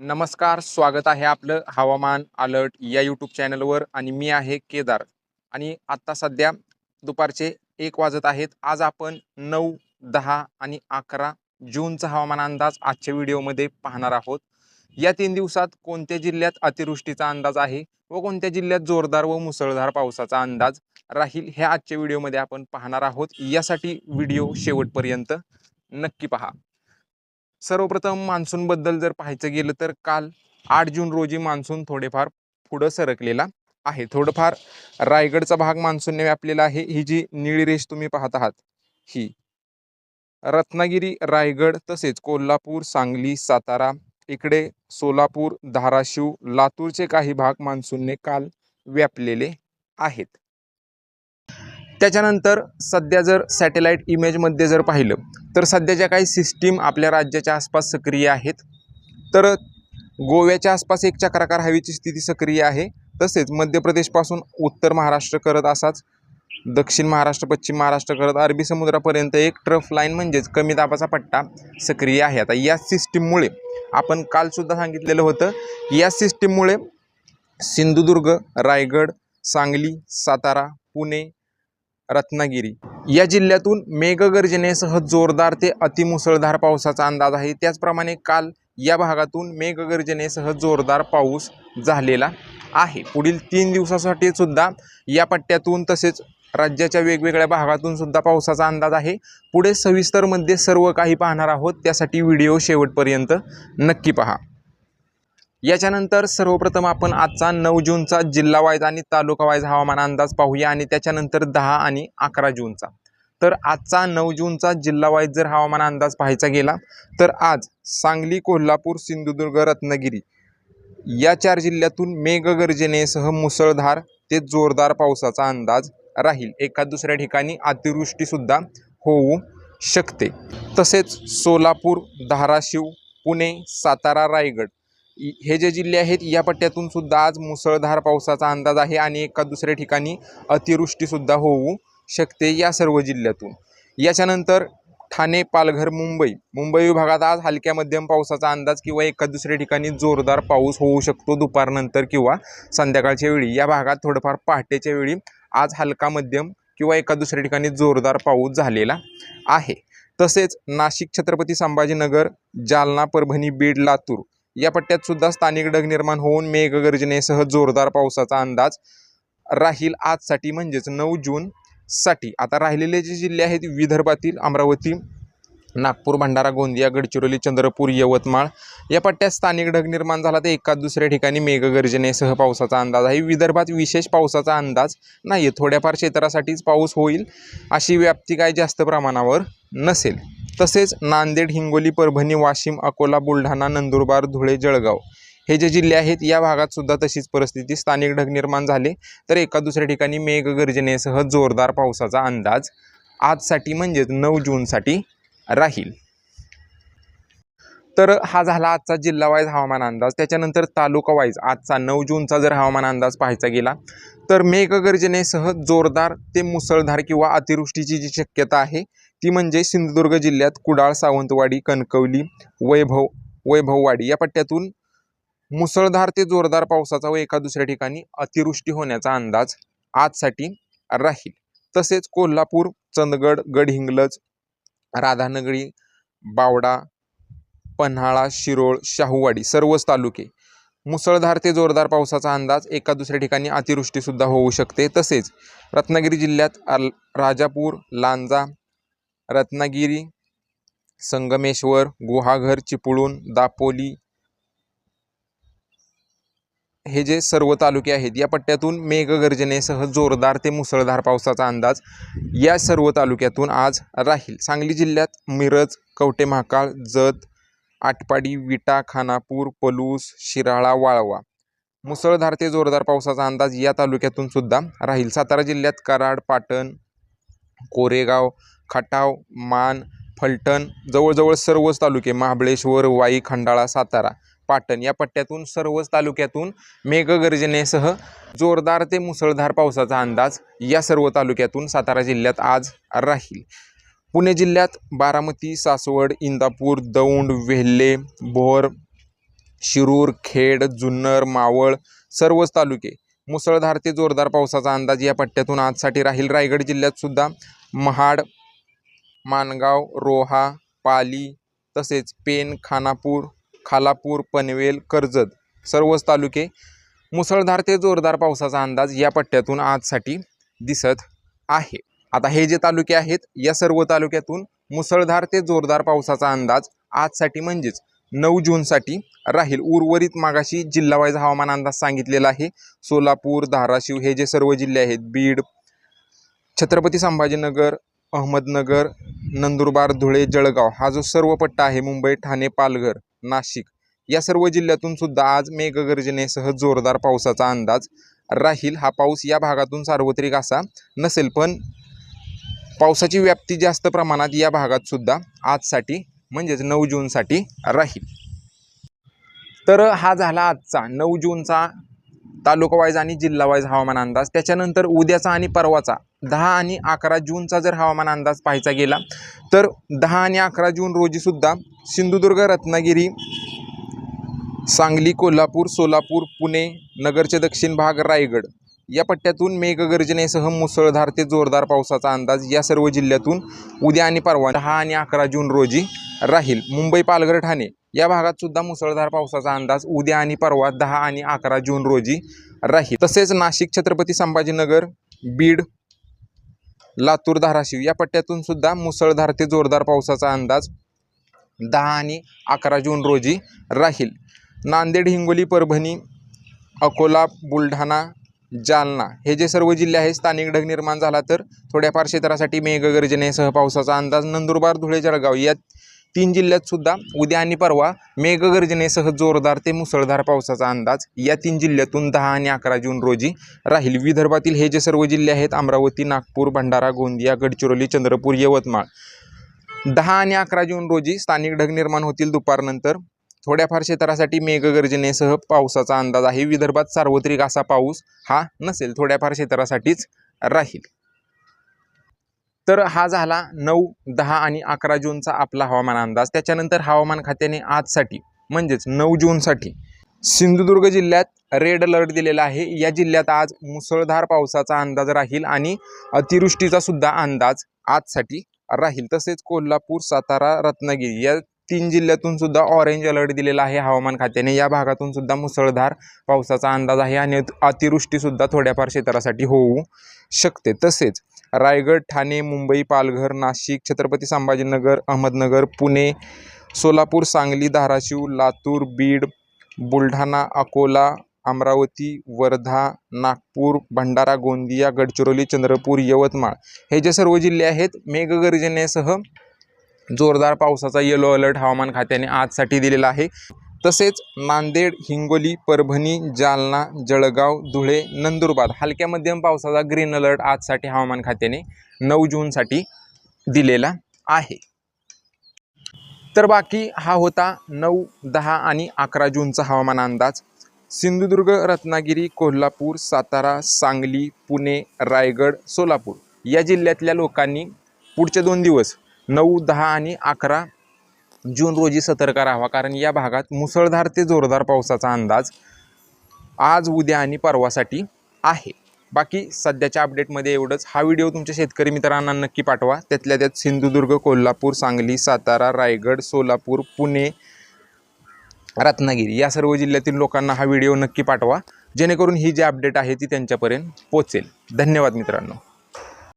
नमस्कार स्वागत आहे आपलं हवामान अलर्ट या यूट्यूब चॅनलवर आणि मी आहे केदार. आणि आत्ता सध्या दुपारचे एक वाजत आहेत. आज आपण नऊ दहा आणि अकरा जूनचा हवामान अंदाज आजच्या व्हिडिओमध्ये पाहणार आहोत. या तीन दिवसात कोणत्या जिल्ह्यात अतिवृष्टीचा अंदाज आहे व कोणत्या जिल्ह्यात जोरदार व मुसळधार पावसाचा अंदाज राहील ह्या आजच्या व्हिडिओमध्ये आपण पाहणार आहोत. यासाठी व्हिडिओ शेवटपर्यंत नक्की पहा. सर्वप्रथम मान्सूनबद्दल जर पाहायचं गेलं तर काल आठ जून रोजी मान्सून थोडेफार पुढं सरकलेला आहे. थोडंफार रायगडचा भाग मान्सूनने व्यापलेला आहे. ही जी निळी रेष तुम्ही पाहत आहात ही रत्नागिरी रायगड तसेच कोल्हापूर सांगली सातारा इकडे सोलापूर धाराशिव लातूरचे काही भाग मान्सूनने काल व्यापलेले आहेत. त्याच्यानंतर सध्या जर सॅटेलाईट इमेजमध्ये जर पाहिलं तर सध्या ज्या काही सिस्टीम आपल्या राज्याच्या आसपास सक्रिय आहेत तर गोव्याच्या आसपास एक चक्राकार हवेची स्थिती सक्रिय आहे. तसेच मध्य प्रदेशपासून उत्तर महाराष्ट्र करत असाच दक्षिण महाराष्ट्र पश्चिम महाराष्ट्र करत अरबी समुद्रापर्यंत एक ट्रफ लाईन म्हणजेच कमी दाबाचा पट्टा सक्रिय आहे. आता या सिस्टीममुळे आपण कालसुद्धा सांगितलेलं होतं या सिस्टीममुळे सिंधुदुर्ग रायगड सांगली सातारा पुणे रत्नागिरी. या जिल्ह्यातून मेघगर्जनेसह जोरदार ते अतिमुसळधार पावसाचा अंदाज आहे. त्याचप्रमाणे काल या भागातून मेघगर्जनेसह जोरदार पाऊस झालेला आहे. पुढील तीन दिवसासाठी सुद्धा या पट्ट्यातून तसेच राज्याच्या वेगवेगळ्या भागातून सुद्धा पावसाचा अंदाज आहे. पुढे सविस्तरमध्ये सर्व काही पाहणार आहोत. त्यासाठी व्हिडिओ शेवटपर्यंत नक्की पहा. याच्यानंतर सर्वप्रथम आपण आजचा नऊ जूनचा जिल्हा वाईज आणि तालुका वाईज हवामान अंदाज पाहूया आणि त्याच्यानंतर दहा आणि अकरा जूनचा. तर आजचा नऊ जूनचा जिल्हा वाईज जर हवामान अंदाज पाहायचा गेला तर आज सांगली कोल्हापूर सिंधुदुर्ग रत्नागिरी या चार जिल्ह्यातून मेघगर्जनेसह मुसळधार ते जोरदार पावसाचा अंदाज राहील. एका दुसऱ्या ठिकाणी अतिवृष्टीसुद्धा होऊ शकते. तसेच सोलापूर धाराशिव पुणे सातारा रायगड हे जे जिल्हे आहेत या पट्ट्यातून सुद्धा आज मुसळधार पावसाचा अंदाज आहे आणि एका दुसऱ्या ठिकाणी अतिवृष्टीसुद्धा होऊ शकते या सर्व जिल्ह्यातून. याच्यानंतर ठाणे पालघर मुंबई. मुंबई विभागात आज हलक्या मध्यम पावसाचा अंदाज किंवा एका दुसऱ्या ठिकाणी जोरदार पाऊस होऊ शकतो दुपारनंतर किंवा संध्याकाळच्या वेळी. या भागात थोडंफार पहाटेच्या वेळी आज हलका मध्यम किंवा एका दुसऱ्या ठिकाणी जोरदार पाऊस झालेला आहे. तसेच नाशिक छत्रपती संभाजीनगर जालना परभणी बीड लातूर या पट्ट्यात सुद्धा स्थानिक ढग निर्माण होऊन मेघगर्जनेसह जोरदार पावसाचा अंदाज राहील आजसाठी म्हणजेच नऊ जून साठी. आता राहिलेले जे जिल्हे आहेत विदर्भातील अमरावती नागपूर भंडारा गोंदिया गडचिरोली चंद्रपूर यवतमाळ या पट्ट्यात स्थानिक ढग निर्माण झाला तर एका दुसऱ्या ठिकाणी मेघगर्जनेसह पावसाचा अंदाज आहे. विदर्भात विशेष पावसाचा अंदाज नाही आहे थोड्याफार क्षेत्रासाठीच पाऊस होईल अशी व्याप्ती काय जास्त प्रमाणावर नसेल. तसेच नांदेड हिंगोली परभणी वाशिम अकोला बुलढाणा नंदुरबार धुळे जळगाव हे जे जिल्हे आहेत या भागात सुद्धा तशीच परिस्थिती स्थानिक ढग निर्माण झाले. तर एका दुसऱ्या ठिकाणी मेघगर्जनेसह जोरदार पावसाचा अंदाज आजसाठी म्हणजेच नऊ जूनसाठी राहील. तर हा झाला आजचा जिल्हा वाईज हवामान अंदाज. त्याच्यानंतर तालुका वाईज आजचा नऊ जूनचा जर हवामान अंदाज पाहायचा गेला तर मेघगर्जनेसह जोरदार ते मुसळधार किंवा अतिवृष्टीची जी शक्यता आहे ती म्हणजे सिंधुदुर्ग जिल्ह्यात कुडाळ सावंतवाडी कणकवली वैभव वैभववाडी या पट्ट्यातून मुसळधार ते जोरदार पावसाचा व एका दुसऱ्या ठिकाणी अतिवृष्टी होण्याचा अंदाज आजसाठी राहील. तसेच कोल्हापूर चंदगड गडहिंग्लज राधानगरी बावडा पन्हाळा शिरोळ शाहूवाडी सर्वच तालुके मुसळधार ते जोरदार पावसाचा अंदाज एका दुसऱ्या ठिकाणी अतिवृष्टीसुद्धा होऊ शकते. तसेच रत्नागिरी जिल्ह्यात राजापूर लांजा रत्नागिरी संगमेश्वर गुहाघर चिपळूण दापोली हे जे सर्व तालुके आहेत या पट्ट्यातून मेघगर्जनेसह जोरदार ते मुसळधार पावसाचा अंदाज या सर्व तालुक्यातून आज राहील. सांगली जिल्ह्यात मिरज कवटे महाकाळ जत आटपाडी विटा खानापूर पलूस शिराळा वाळवा मुसळधार ते जोरदार पावसाचा अंदाज या तालुक्यातून सुद्धा राहील. सातारा जिल्ह्यात कराड पाटण कोरेगाव खटाव मान फलटण जवळजवळ सर्वच तालुके महाबळेश्वर वाई खंडाळा सातारा पाटण या पट्ट्यातून सर्वच तालुक्यातून मेघगर्जनेसह जोरदार ते मुसळधार पावसाचा अंदाज या सर्व तालुक्यातून सातारा जिल्ह्यात आज राहील. पुणे जिल्ह्यात बारामती सासवड इंदापूर दौंड वेल्हे भोर शिरूर खेड जुन्नर मावळ सर्वच तालुके मुसळधार ते जोरदार पावसाचा अंदाज या पट्ट्यातून आजसाठी राहील. रायगड जिल्ह्यात सुद्धा महाड माणगाव रोहा पाली तसेच पेन खानापूर खालापूर पनवेल कर्जत सर्वच तालुके मुसळधार ते जोरदार पावसाचा अंदाज या पट्ट्यातून आजसाठी दिसत आहे. आता हे जे तालुके आहेत या सर्व तालुक्यातून मुसळधार ते जोरदार पावसाचा अंदाज आजसाठी म्हणजेच नऊ जूनसाठी राहील. उर्वरित मागाशी जिल्हावाईज हवामान अंदाज सांगितलेला आहे. सोलापूर धाराशिव हे जे सर्व जिल्हे आहेत बीड छत्रपती संभाजीनगर अहमदनगर नंदुरबार धुळे जळगाव हा जो सर्व पट्टा आहे मुंबई ठाणे पालघर नाशिक या सर्व जिल्ह्यातून सुद्धा आज मेघगर्जनेसह जोरदार पावसाचा अंदाज राहील. हा पाऊस या भागातून सार्वत्रिक असा नसेल पण पावसाची व्याप्ती जास्त प्रमाणात या भागात सुद्धा आजसाठी म्हणजेच नऊ जूनसाठी राहील. तर हा झाला आजचा नऊ जूनचा तालुका वाईज आणि जिल्हा वाईज हवामान अंदाज. त्याच्यानंतर उद्याचा आणि परवाचा दहा आणि अकरा जूनचा जर हवामान अंदाज पाहायचा गेला तर दहा आणि अकरा जून रोजीसुद्धा सिंधुदुर्ग रत्नागिरी सांगली कोल्हापूर सोलापूर पुणे नगरचे दक्षिण भाग रायगड या पट्ट्यातून मेघगर्जनेसह मुसळधार ते जोरदार पावसाचा अंदाज या सर्व जिल्ह्यातून उद्या आणि परवा दहा आणि अकरा जून रोजी राहील. मुंबई पालघर ठाणे या भागात सुद्धा मुसळधार पावसाचा अंदाज उद्या आणि परवा दहा आणि अकरा जून रोजी राहील. तसेच नाशिक छत्रपती संभाजीनगर बीड लातूर धाराशिव या पट्ट्यातून सुद्धा मुसळधार ते जोरदार पावसाचा अंदाज दहा आणि अकरा जून रोजी राहील. नांदेड हिंगोली परभणी अकोला बुलढाणा जालना हे जे सर्व जिल्हे आहेत स्थानिक ढग निर्माण झाला तर थोड्याफार क्षेत्रासाठी मेघगर्जनेसह पावसाचा अंदाज नंदुरबार धुळे जळगाव या तीन जिल्ह्यात सुद्धा उद्या आणि परवा मेघगर्जनेसह जोरदार ते मुसळधार पावसाचा अंदाज या तीन जिल्ह्यातून दहा आणि अकरा जून रोजी राहील. विदर्भातील हे जे सर्व जिल्हे आहेत अमरावती नागपूर भंडारा गोंदिया गडचिरोली चंद्रपूर यवतमाळ दहा आणि अकरा जून रोजी स्थानिक ढग निर्माण होतील दुपारनंतर. थोड्याफार क्षेत्रासाठी मेघगर्जनेसह पावसाचा अंदाज आहे. विदर्भात सार्वत्रिक असा पाऊस हा नसेल थोड्याफार क्षेत्रासाठीच राहील. तर हा झाला नऊ दहा आणि अकरा जूनचा आपला हवामान अंदाज. त्याच्यानंतर हवामान खात्याने आजसाठी म्हणजेच नऊ जूनसाठी सिंधुदुर्ग जिल्ह्यात रेड अलर्ट दिलेला आहे. या जिल्ह्यात आज मुसळधार पावसाचा अंदाज राहील आणि अतिवृष्टीचा सुद्धा अंदाज आजसाठी राहील. तसेच कोल्हापूर सातारा रत्नागिरी या तीन जिल्ह्यातून सुद्धा ऑरेंज अलर्ट दिलेला आहे हवामान खात्याने. या भागातून सुद्धा मुसळधार पावसाचा अंदाज आहे आणि अतिवृष्टीसुद्धा थोड्याफार क्षेत्रासाठी होऊ शकते. तसेच रायगड ठाणे मुंबई पालघर नाशिक छत्रपती संभाजीनगर अहमदनगर पुणे सोलापूर सांगली धाराशिव लातूर बीड बुलढाणा अकोला अमरावती वर्धा नागपूर भंडारा गोंदिया गडचिरोली चंद्रपूर यवतमाळ हे जे सर्व जिल्हे आहेत मेघगर्जनेसह जोरदार पावसाचा येलो अलर्ट हवामान खात्याने आजसाठी दिलेला आहे. तसेच नांदेड हिंगोली परभणी जालना जळगाव धुळे नंदुरबार हलक्या मध्यम पावसाचा ग्रीन अलर्ट आजसाठी हवामान खात्याने नऊ जूनसाठी दिलेला आहे. तर बाकी हा होता नऊ दहा आणि अकरा जूनचा हवामान अंदाज. सिंधुदुर्ग रत्नागिरी कोल्हापूर सातारा सांगली पुणे रायगड सोलापूर या जिल्ह्यातल्या लोकांनी पुढचे दोन दिवस नऊ दहा आणि अकरा जून रोजी सतर्क राहावा. कारण या भागात मुसळधार ते जोरदार पावसाचा अंदाज आज उद्या आणि परवासाठी आहे. बाकी सध्याच्या अपडेटमध्ये एवढंच. हा व्हिडिओ तुमच्या शेतकरी मित्रांना नक्की पाठवा. त्यातल्या त्यात सिंधुदुर्ग कोल्हापूर सांगली सातारा रायगड सोलापूर पुणे रत्नागिरी या सर्व जिल्ह्यातील लोकांना हा व्हिडिओ नक्की पाठवा. जेणेकरून ही जी अपडेट आहे ती त्यांच्यापर्यंत पोचेल धन्यवाद मित्रांनो.